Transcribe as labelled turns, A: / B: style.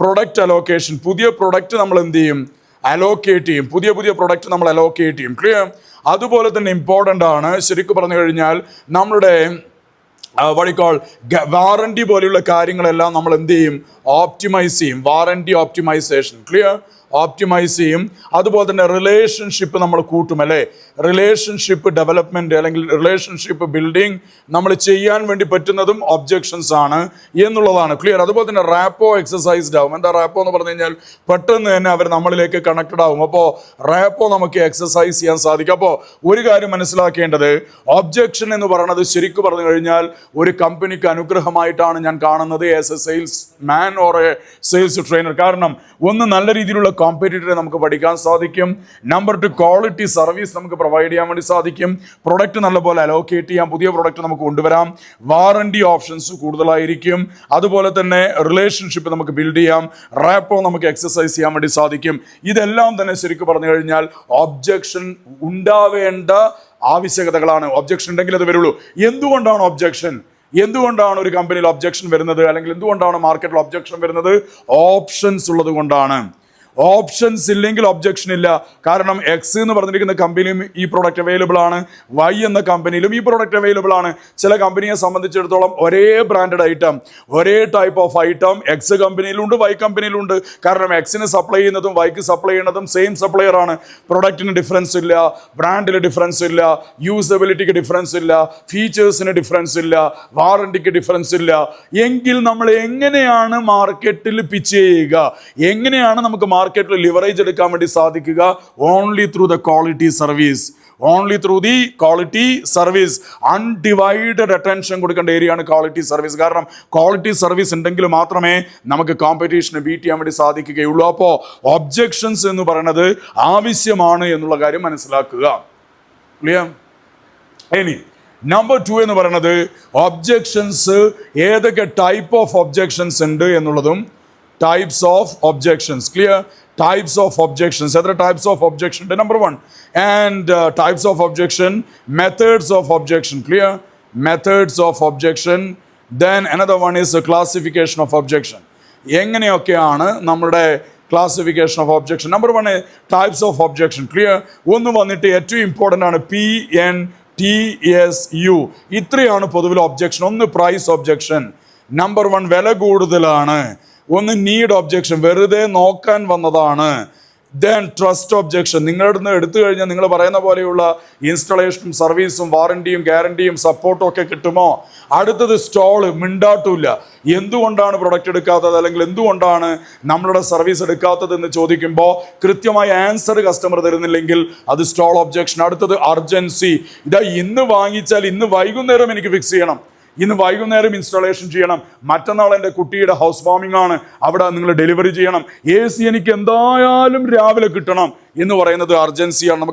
A: Product allocation പുതിയ product നമ്മൾ എന്ത് ചെയ്യും? അലോക്കേറ്റ് ചെയ്യും. പുതിയ പുതിയ പ്രൊഡക്റ്റ് നമ്മൾ അലോക്കേറ്റ് ചെയ്യും. ക്ലിയർ അതുപോലെ തന്നെ ഇമ്പോർട്ടന്റ് ആണ്. ശരിക്കും പറഞ്ഞു കഴിഞ്ഞാൽ നമ്മുടെ വഴിക്കോൾ വാറണ്ടി പോലെയുള്ള കാര്യങ്ങളെല്ലാം നമ്മൾ എന്ത് ചെയ്യും? ഓപ്റ്റിമൈസ് ചെയ്യും. വാറണ്ടി ഓപ്റ്റിമൈസേഷൻ ക്ലിയർ ഓപ്റ്റിമൈസ് ചെയ്യും. അതുപോലെ തന്നെ റിലേഷൻഷിപ്പ് നമ്മൾ കൂട്ടും അല്ലേ? റിലേഷൻഷിപ്പ് ഡെവലപ്മെന്റ് അല്ലെങ്കിൽ റിലേഷൻഷിപ്പ് ബിൽഡിംഗ് നമ്മൾ ചെയ്യാൻ വേണ്ടി പറ്റുന്നതും ഒബ്ജെക്ഷൻസ് ആണ് എന്നുള്ളതാണ്. ക്ലിയർ അതുപോലെ തന്നെ റാപ്പോ എക്സസൈസ്ഡ് ആവും. എന്താ റാപ്പോ എന്ന് പറഞ്ഞു കഴിഞ്ഞാൽ പെട്ടെന്ന് തന്നെ അവർ നമ്മളിലേക്ക് കണക്റ്റഡ് ആവും. അപ്പോൾ റാപ്പോ നമുക്ക് എക്സസൈസ് ചെയ്യാൻ സാധിക്കും. അപ്പോൾ ഒരു കാര്യം മനസ്സിലാക്കേണ്ടത് ഒബ്ജെക്ഷൻ എന്ന് പറയുന്നത് ശരിക്കും പറഞ്ഞു കഴിഞ്ഞാൽ ഒരു കമ്പനിക്ക് അനുഗ്രഹമായിട്ടാണ് ഞാൻ കാണുന്നത് as a salesman or a sales trainer കാരണം ഒന്ന് നല്ല രീതിയിലുള്ള കോമ്പറ്റീറ്ററെ നമുക്ക് പഠിക്കാൻ സാധിക്കും. നമ്പർ ടു ക്വാളിറ്റി സർവീസ് നമുക്ക് പ്രൊവൈഡ് ചെയ്യാൻ വേണ്ടി സാധിക്കും. പ്രൊഡക്റ്റ് നല്ലപോലെ അലോക്കേറ്റ് ചെയ്യാം പുതിയ പ്രൊഡക്റ്റ് നമുക്ക് കൊണ്ടുവരാം. വാറണ്ടി ഓപ്ഷൻസ് കൂടുതലായിരിക്കും. അതുപോലെ തന്നെ റിലേഷൻഷിപ്പ് നമുക്ക് ബിൽഡ് ചെയ്യാം. റാപ്പോ നമുക്ക് എക്സസൈസ് ചെയ്യാൻ വേണ്ടി സാധിക്കും. ഇതെല്ലാം തന്നെ ശരിക്കും പറഞ്ഞു കഴിഞ്ഞാൽ ഒബ്ജക്ഷൻ ഉണ്ടാവേണ്ട ആവശ്യകതകളാണ്. ഒബ്ജക്ഷൻ ഉണ്ടെങ്കിൽ അത് വരുള്ളൂ. എന്തുകൊണ്ടാണ് ഒബ്ജക്ഷൻ എന്തുകൊണ്ടാണ് ഒരു കമ്പനിയിൽ ഒബ്ജക്ഷൻ വരുന്നത്? അല്ലെങ്കിൽ എന്തുകൊണ്ടാണ് മാർക്കറ്റിൽ ഒബ്ജക്ഷൻ വരുന്നത്? ഓപ്ഷൻസ് ഉള്ളത് കൊണ്ടാണ്. ഓപ്ഷൻസ് ഇല്ലെങ്കിൽ ഒബ്ജക്ഷൻ ഇല്ല. കാരണം എക്സ് എന്ന് പറഞ്ഞിരിക്കുന്ന കമ്പനിയും ഈ പ്രോഡക്റ്റ് അവൈലബിൾ ആണ്. വൈ എന്ന കമ്പനിയിലും ഈ പ്രോഡക്റ്റ് അവൈലബിൾ ആണ്. ചില കമ്പനിയെ സംബന്ധിച്ചിടത്തോളം ഒരേ ബ്രാൻഡഡ് ഐറ്റം ഒരേ ടൈപ്പ് ഓഫ് ഐറ്റം എക്സ് കമ്പനിയിലുണ്ട് വൈ കമ്പനിയിലുണ്ട് കാരണം എക്സിന് സപ്ലൈ ചെയ്യുന്നതും വൈക്ക് സപ്ലൈ ചെയ്യുന്നതും സെയിം സപ്ലയർ ആണ്. പ്രൊഡക്റ്റിന് ഡിഫറൻസ് ഇല്ല ബ്രാൻഡിൽ ഡിഫറൻസ് ഇല്ല യൂസബിലിറ്റിക്ക് ഡിഫറൻസ് ഇല്ല ഫീച്ചേഴ്സിന് ഡിഫറൻസ് ഇല്ല വാറണ്ടിക്ക് ഡിഫറൻസ് ഇല്ല. എങ്കിൽ നമ്മൾ എങ്ങനെയാണ് മാർക്കറ്റിൽ പിച്ച് ചെയ്യുക? എങ്ങനെയാണ് നമുക്ക് മാർക്കറ്റിൽ ലിവറേജ് എടുക്കാൻ വേണ്ടി സാധിക്കുക. Only through the quality service only through the quality service undivided attention കൊടുക്കേണ്ട ആണ് ക്വാളിറ്റി സർവീസ് കാരണം ക്വാളിറ്റി സർവീസ് ഉണ്ടെങ്കിൽ മാത്രമേ നമുക്ക് കോമ്പറ്റീഷനെ ബീറ്റ് ചെയ്യാൻ വേണ്ടി സാധിക്കുകയുള്ളൂ. അപ്പോൾ ഒബ്ജെക്ഷൻസ് എന്ന് പറയുന്നത് ആവശ്യമാണ് എന്നുള്ള കാര്യം മനസ്സിലാക്കുക. ക്ലിയർ ഇനി നമ്പർ ടു എന്ന് പറയുന്നത് ഒബ്ജെക്ഷൻസ് ഏതൊക്കെ ടൈപ്പ് ഓഫ് ഒബ്ജെക്ഷൻസ് ഉണ്ട് എന്നുള്ളതും types of objections clear types of objections എത്ര ടൈപ്സ് ഓഫ് ഒബ്ജെക്ഷൻ ഉണ്ട്? Number one and types of objection methods of objection clear methods of objection then another one is classification of objection എങ്ങനെയൊക്കെയാണ് നമ്മുടെ classification of objection number one types of objection clear ഒന്ന് വന്നിട്ട് ഏറ്റവും important ആണ് P N T S U ഇത്രയാണ് പൊതുവിൽ objection ഒന്ന് price objection number one വില കൂടുതലാണ്. ഒന്ന് നീഡ് ഒബ്ജെക്ഷൻ വെറുതെ നോക്കാൻ വന്നതാണ്. ദെൻ ട്രസ്റ്റ് ഒബ്ജെക്ഷൻ നിങ്ങളുടെ നിന്ന് എടുത്തു കഴിഞ്ഞാൽ നിങ്ങൾ പറയുന്ന പോലെയുള്ള ഇൻസ്റ്റളേഷനും സർവീസും വാറണ്ടിയും ഗ്യാരണ്ടിയും സപ്പോർട്ടും ഒക്കെ കിട്ടുമോ? അടുത്തത് സ്റ്റോൾ മിണ്ടാട്ടുമില്ല. എന്തുകൊണ്ടാണ് പ്രൊഡക്റ്റ് എടുക്കാത്തത്? അല്ലെങ്കിൽ എന്തുകൊണ്ടാണ് നമ്മളുടെ സർവീസ് എടുക്കാത്തത് എന്ന് ചോദിക്കുമ്പോൾ കൃത്യമായ ആൻസർ കസ്റ്റമർ തരുന്നില്ലെങ്കിൽ അത് സ്റ്റോൾ ഒബ്ജെക്ഷൻ അടുത്തത് അർജൻസി ഇതാ ഇന്ന് വാങ്ങിച്ചാൽ ഇന്ന് വൈകുന്നേരം എനിക്ക് ഫിക്സ് ചെയ്യണം. ഇന്ന് വൈകുന്നേരം ഇൻസ്റ്റാളേഷൻ ചെയ്യണം. മറ്റന്നാൾ എന്റെ കുട്ടിയുടെ ഹൗസ് വാമിംഗ് ആണ്. അവിടെ നിങ്ങൾ ഡെലിവറി ചെയ്യണം. എ സി എനിക്ക് എന്തായാലും രാവിലെ കിട്ടണം എന്ന് പറയുന്നത് അർജൻസിയാണ് നമുക്ക്